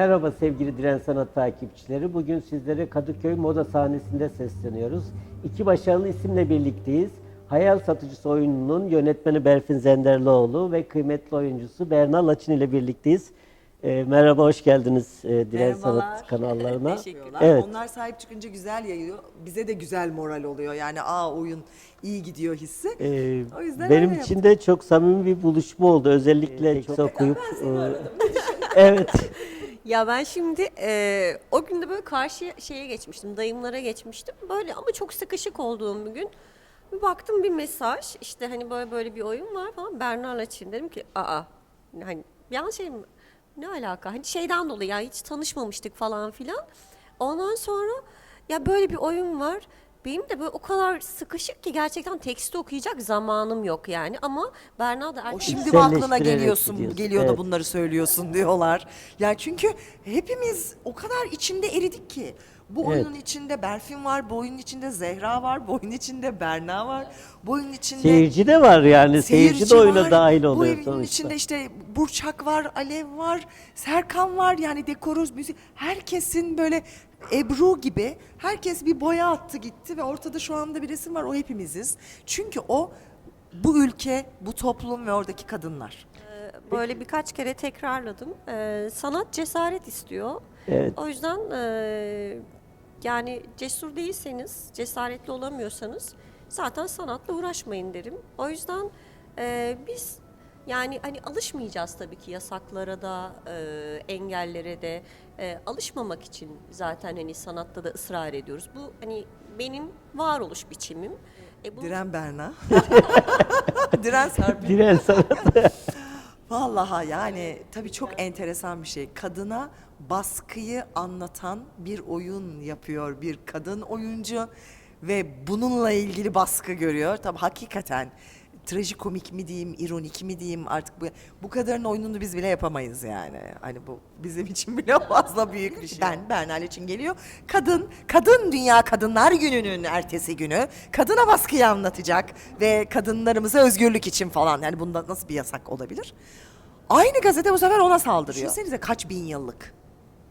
Merhaba sevgili Diren Sanat takipçileri. Bugün sizlere Kadıköy Moda sahnesinde sesleniyoruz. İki başarılı isimle birlikteyiz. Hayal Satıcısı oyununun yönetmeni Berfin Zenderlioğlu ve kıymetli oyuncusu Berna Laçin ile birlikteyiz. Ee, merhaba, hoş geldiniz e, Diren Merhabalar. Sanat kanallarına. Teşekkürler. Evet, Onlar sahip çıkınca güzel yayıyor. Bize de güzel moral oluyor. Yani aa oyun iyi gidiyor hissi. e, O yüzden benim için de çok samimi bir buluşma oldu. Özellikle çok okuyup... e, evet, Ya ben şimdi e, o günde böyle karşı şeye geçmiştim, dayımlara geçmiştim. Böyle ama çok sıkışık olduğum bir gün. Bir baktım bir mesaj, işte hani böyle böyle bir oyun var falan. Berna Laçin dedim ki, aa, hani an şey mi, ne alaka? Hani şeyden dolayı ya hiç tanışmamıştık falan filan. Ondan sonra ya böyle bir oyun var. Benim de böyle o kadar sıkışık ki gerçekten teksti okuyacak zamanım yok yani. Ama Berna da O erkek şimdi mi aklına geliyorsun, gidiyorsun. geliyor da Evet. bunları söylüyorsun diyorlar. Yani çünkü hepimiz o kadar içinde eridik ki. Bu Evet. oyunun içinde Berfin var, bu oyunun içinde Zehra var, bu oyunun içinde Berna var, bu oyunun içinde seyirci de var yani. Seyirci, de oyuna var. dahil Bu oluyor evin sonuçta. içinde işte Burçak var, Alev var, Serkan var yani dekoruz, müzik. Herkesin böyle Ebru gibi herkes bir boya attı gitti ve ortada şu anda bir resim var o hepimiziz. Çünkü o bu ülke, bu toplum ve oradaki kadınlar. böyle birkaç kere tekrarladım. Ee, sanat cesaret istiyor. Evet. O yüzden e, yani cesur değilseniz, cesaretli olamıyorsanız zaten sanatla uğraşmayın derim. O yüzden e, biz yani hani alışmayacağız tabii ki yasaklara da, e, engellere de E, alışmamak için zaten hani sanatta da ısrar ediyoruz. Bu hani benim varoluş biçimim. E, bunu Diren Berna. Diren Serpil. Diren Sanat. Vallahi yani tabii çok enteresan bir şey. Kadına baskıyı anlatan bir oyun yapıyor bir kadın oyuncu ve bununla ilgili baskı görüyor. Tabii hakikaten trajikomik mi diyeyim, ironik mi diyeyim artık bu bu kadarın oyununu biz bile yapamayız yani. Hani bu bizim için bile fazla büyük bir şey. Ben Bernal için geliyor. Kadın, kadın Dünya Kadınlar Günü'nün ertesi günü kadına baskıyı anlatacak ve kadınlarımıza özgürlük için falan. Yani bunda nasıl bir yasak olabilir? Aynı gazete bu sefer ona saldırıyor. Düşünsenize kaç bin yıllık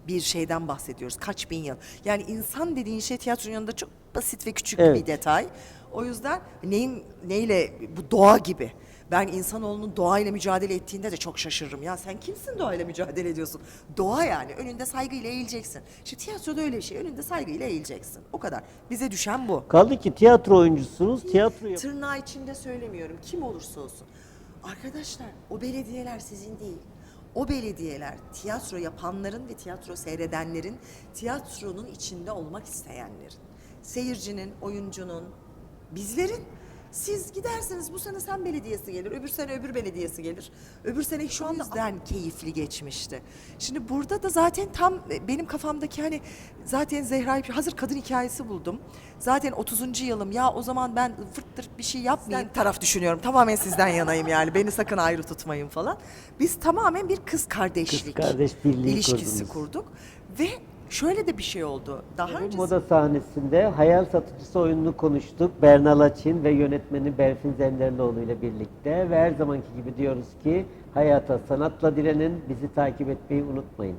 bir şeyden bahsediyoruz. Kaç bin yıl. Yani insan dediğin şey tiyatronun yanında çok basit ve küçük Evet. bir detay. O yüzden neyin neyle bu doğa gibi. Ben insanoğlunun doğayla mücadele ettiğinde de çok şaşırırım. Ya sen kimsin doğayla mücadele ediyorsun? Doğa yani. Önünde saygıyla eğileceksin. İşte tiyatroda öyle bir şey. Önünde saygıyla eğileceksin. O kadar. Bize düşen bu. Kaldı ki tiyatro oyuncusunuz. Tiyatro yap- Tırnağı içinde söylemiyorum. Kim olursa olsun. Arkadaşlar o belediyeler sizin değil. O belediyeler tiyatro yapanların ve tiyatro seyredenlerin, tiyatronun içinde olmak isteyenlerin. Seyircinin, oyuncunun, bizlerin. Siz gidersiniz bu sene sen belediyesi gelir, öbür sene öbür belediyesi gelir. Öbür sene şu anda yüzden keyifli geçmişti. Şimdi burada da zaten tam e, benim kafamdaki hani zaten Zehra'yı hazır kadın hikayesi buldum. Zaten 30. yılım ya o zaman ben fırttır bir şey yapmayayım taraf düşünüyorum. Tamamen sizden yanayım yani beni sakın ayrı tutmayın falan. Biz tamamen bir kız kardeşlik Kız kardeş birliği ilişkisi kurdunuz. kurduk ve şöyle de bir şey oldu. Daha Evet, Moda sahnesinde hayal satıcısı oyununu konuştuk. Berna Laçin ve yönetmeni Berfin Zenderlioğlu ile birlikte ve her zamanki gibi diyoruz ki hayata sanatla direnin bizi takip etmeyi unutmayın.